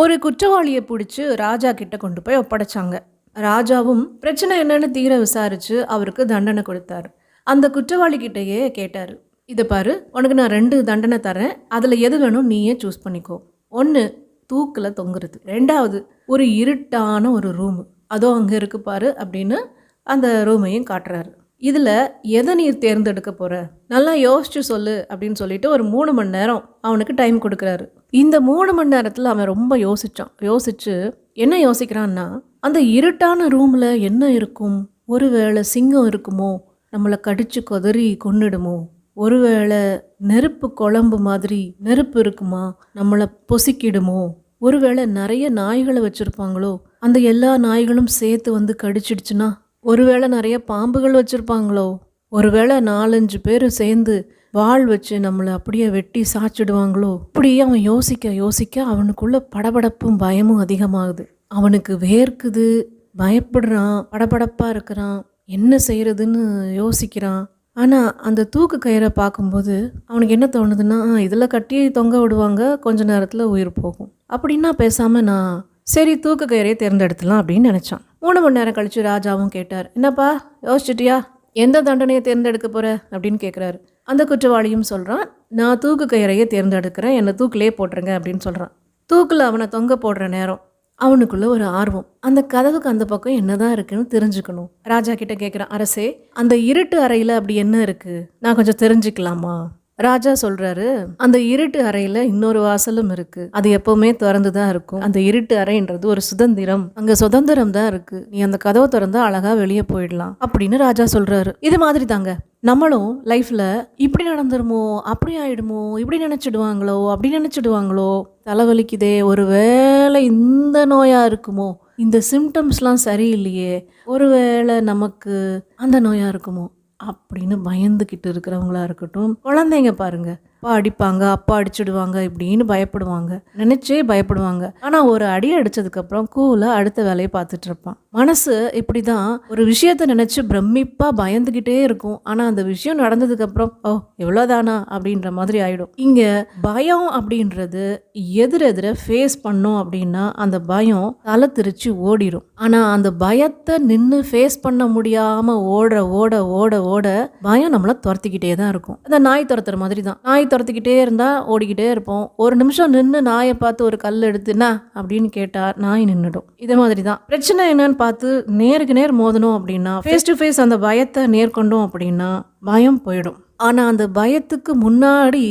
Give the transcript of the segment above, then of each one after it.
ஒரு குற்றவாளியை பிடிச்சி ராஜா கிட்ட கொண்டு போய் ஒப்படைச்சாங்க. ராஜாவும் பிரச்சனை என்னன்னு தீர விசாரிச்சு அவருக்கு தண்டனை கொடுத்தார். அந்த குற்றவாளி கிட்டேயே கேட்டார் இதை பாரு உனக்கு நான் ரெண்டு தண்டனை தரேன். அதில் எது வேணும் நீயே சூஸ் பண்ணிக்கோ. ஒன்று தூக்கில் தொங்குறது. ரெண்டாவது ஒரு இருட்டான ஒரு ரூமு அதோ அங்கே இருக்கு பாரு அப்படின்னு அந்த ரூமையும் காட்டுறாரு. இதில் எதை நீ தேர்ந்தெடுக்க போகிற நல்லா யோசிச்சு சொல்லு அப்படின்னு சொல்லிட்டு ஒரு மூணு மணி நேரம் அவனுக்கு டைம் கொடுக்குறாரு. இந்த மூணு மணி நேரத்தில் அவன் ரொம்ப யோசித்தான் யோசிச்சு என்ன யோசிக்கிறான்னா அந்த இருட்டான ரூமில் என்ன இருக்கும்? ஒருவேளை சிங்கம் இருக்குமோ? நம்மளை கடிச்சு கொதறி கொன்னுடுமோ? ஒருவேளை நெருப்பு குழம்பு மாதிரி நெருப்பு இருக்குமா? நம்மளை பொசிக்கிடுமோ? ஒருவேளை நிறைய நாய்களை வச்சுருப்பாங்களோ? அந்த எல்லா நாய்களும் சேர்த்து வந்து கடிச்சிடுச்சுன்னா ஒருவேளை நிறைய பாம்புகள் வச்சுருப்பாங்களோ? ஒருவேளை நாலஞ்சு பேர் சேர்ந்து வாள் வச்சு நம்மளை அப்படியே வெட்டி சாச்சிடுவாங்களோ? இப்படியே அவன் யோசிக்க யோசிக்க அவனுக்குள்ள படபடப்பும் பயமும் அதிகமாகுது. அவனுக்கு வேர்க்குது பயப்படுறான் படபடப்பாக இருக்கிறான் என்ன செய்கிறதுன்னு யோசிக்கிறான். ஆனால் அந்த தூக்கு கயிறை பார்க்கும்போது அவனுக்கு என்ன தோணுதுன்னா இதில் கட்டி தொங்க விடுவாங்க கொஞ்ச நேரத்தில் உயிர் போகும். அப்படின்னா பேசாமல் நான் சரி தூக்கு கயிறையை தேர்ந்தெடுத்துலாம் அப்படின்னு நினச்சான். மூணு மணி நேரம் கழித்து ராஜாவும் கேட்டார் என்னப்பா யோசிச்சிட்டியா? எந்த தண்டனையை தேர்ந்தெடுக்க போகிற அப்படின்னு கேட்குறாரு அந்த குற்றவாளியும் சொல்கிறான் நான் தூக்கு கயிறையே தேர்ந்தெடுக்கிறேன் என்னை தூக்கிலே போட்டுருங்க அப்படின்னு சொல்கிறான் தூக்கில் அவனை தொங்க போடுற நேரம். அவனுக்குள்ள ஒரு ஆர்வம். அந்த கதவுக்கு அந்த பக்கம் என்னதான் இருக்குன்னு தெரிஞ்சுக்கணும். ராஜா கிட்ட கேட்குறான் அரசே அந்த இருட்டு அறையில் அப்படி என்ன இருக்கு? நான் கொஞ்சம் தெரிஞ்சுக்கலாமா? ராஜா சொல்றாரு அந்த இருட்டு அறையில இன்னொரு வாசலும் இருக்கு. அது எப்பவுமே திறந்து தான் இருக்கும். அந்த இருட்டு அறைன்றது ஒரு சுதந்திரம். அங்க சுதந்திரம் தான் இருக்கு. நீ அந்த கதவை திறந்தா அழகா வெளியே போயிடலாம். அப்படின்னு ராஜா சொல்றாரு. இது மாதிரி தாங்க. நம்மளும் லைஃப்ல இப்படி நடந்துருமோ அப்படி ஆயிடுமோ இப்படி நினைச்சிடுவாங்களோ அப்படி நினைச்சிடுவாங்களோ தலைவலிக்குதே ஒரு வேளை இந்த நோயா இருக்குமோ இந்த சிம்டம்ஸ்லாம் சரியில்லையே ஒருவேளை நமக்கு அந்த நோயா இருக்குமோ? அப்படின்னு பயந்துக்கிட்டு இருக்கிறவங்களா இருக்கட்டும். குழந்தைங்க பாருங்கள் அப்பா அடிப்பாங்க அப்பா அடிச்சுடுவாங்க இப்படின்னு பயப்படுவாங்க. நினைச்சே பயப்படுவாங்க. ஆனா ஒரு அடி அடிச்சதுக்கப்புறம் அப்புறம் அடுத்த வேலையை பார்த்துட்டு இருப்பான். மனசு இப்படிதான். ஒரு விஷயத்த நினைச்சு பிரமிப்பா பயந்துகிட்டே இருக்கும். ஆனா அந்த விஷயம் நடந்ததுக்கு அப்புறம் ஓ எவ்வளோதானா அப்படின்ற மாதிரி ஆயிடும். இங்க பயம் அப்படின்றது எதிரெதிர ஃபேஸ் பண்ணோம் அப்படின்னா அந்த பயம் தலை திரிச்சு ஓடிடும் ஆனா அந்த பயத்தை நின்று ஃபேஸ் பண்ண முடியாம ஓட ஓட ஓட ஓட பயம் நம்மளை துரத்திக்கிட்டே தான் இருக்கும். அந்த நாய் துரத்துற மாதிரி தான் நாய் துரத்திக்கிட்டே இருந்தால் ஓடிக்கிட்டே இருப்போம். ஒரு நிமிஷம் நின்று நாயை பார்த்து ஒரு கல் எடுத்துனா அப்படின்னு கேட்டால் நாய் நின்றுடும் இதே மாதிரி தான் பிரச்சனை என்னன்னு பார்த்து நேருக்கு நேர் மோதணும் அப்படின்னா ஃபேஸ் டு ஃபேஸ் அந்த பயத்தை நேர்கொண்டோம் அப்படின்னா பயம் போயிடும். ஆனால் அந்த பயத்துக்கு முன்னாடி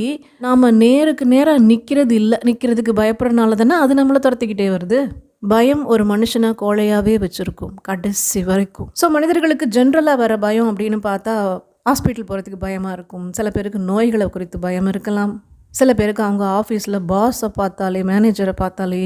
நாம் நேருக்கு நேராக நிற்கிறது இல்லை நிற்கிறதுக்கு பயப்படுறதுனால தானே அது நம்மளை துரத்திக்கிட்டே வருது? பயம் ஒரு மனுஷனை கோழையாகவே வச்சுருக்கும் கடைசி வரைக்கும். ஸோ மனிதர்களுக்கு ஜென்ரலாக வர பயம் அப்படின்னு பார்த்தா ஹாஸ்பிட்டல் போகிறதுக்கு பயமாக இருக்கும். சில பேருக்கு நோய்களை குறித்து பயம் இருக்கலாம். சில பேருக்கு அவங்க ஆஃபீஸில் பாஸை பார்த்தாலே மேனேஜரை பார்த்தாலே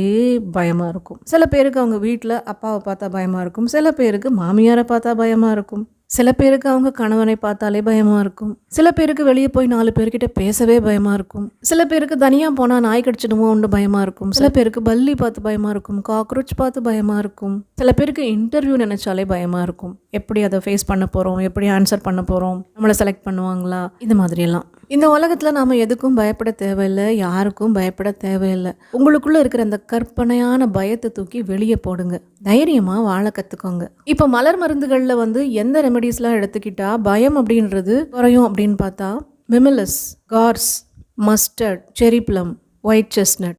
பயமாக இருக்கும். சில பேருக்கு அவங்க வீட்டில் அப்பாவை பார்த்தா பயமாக இருக்கும். சில பேருக்கு மாமியாரை பார்த்தா பயமாக இருக்கும். சில பேருக்கு அவங்க கணவனை பார்த்தாலே பயமாக இருக்கும். சில பேருக்கு வெளியே போய் நாலு பேர்கிட்ட பேசவே பயமாக இருக்கும். சில பேருக்கு தனியாக போனால் நாய் கடிச்சிடுமோன்னு பயமாக இருக்கும். சில பேருக்கு பல்லி பார்த்து பயமாக இருக்கும். காக்ரோச் பார்த்து பயமாக இருக்கும். சில பேருக்கு இன்டர்வியூ நினைச்சாலே பயமாக இருக்கும். எப்படி அதை ஃபேஸ் பண்ண போகிறோம் எப்படி ஆன்சர் பண்ண போகிறோம் நம்மளை செலக்ட் பண்ணுவாங்களா? இந்த மாதிரியெல்லாம். இந்த உலகத்தில் நாம் எதுக்கும் பயப்பட தேவையில்லை யாருக்கும் பயப்பட தேவையில்லை. உங்களுக்குள்ளே இருக்கிற அந்த கற்பனையான பயத்தை தூக்கி வெளியே போடுங்க. தைரியமாக வாழ கற்றுக்கோங்க இப்போ மலர் மருந்துகளில் வந்து எந்த ரெமெடிஸ்லாம் எடுத்துக்கிட்டால் பயம் அப்படின்றது குறையும் அப்படின்னு பார்த்தா மிமிலஸ் cars mustard cherry plum white chestnut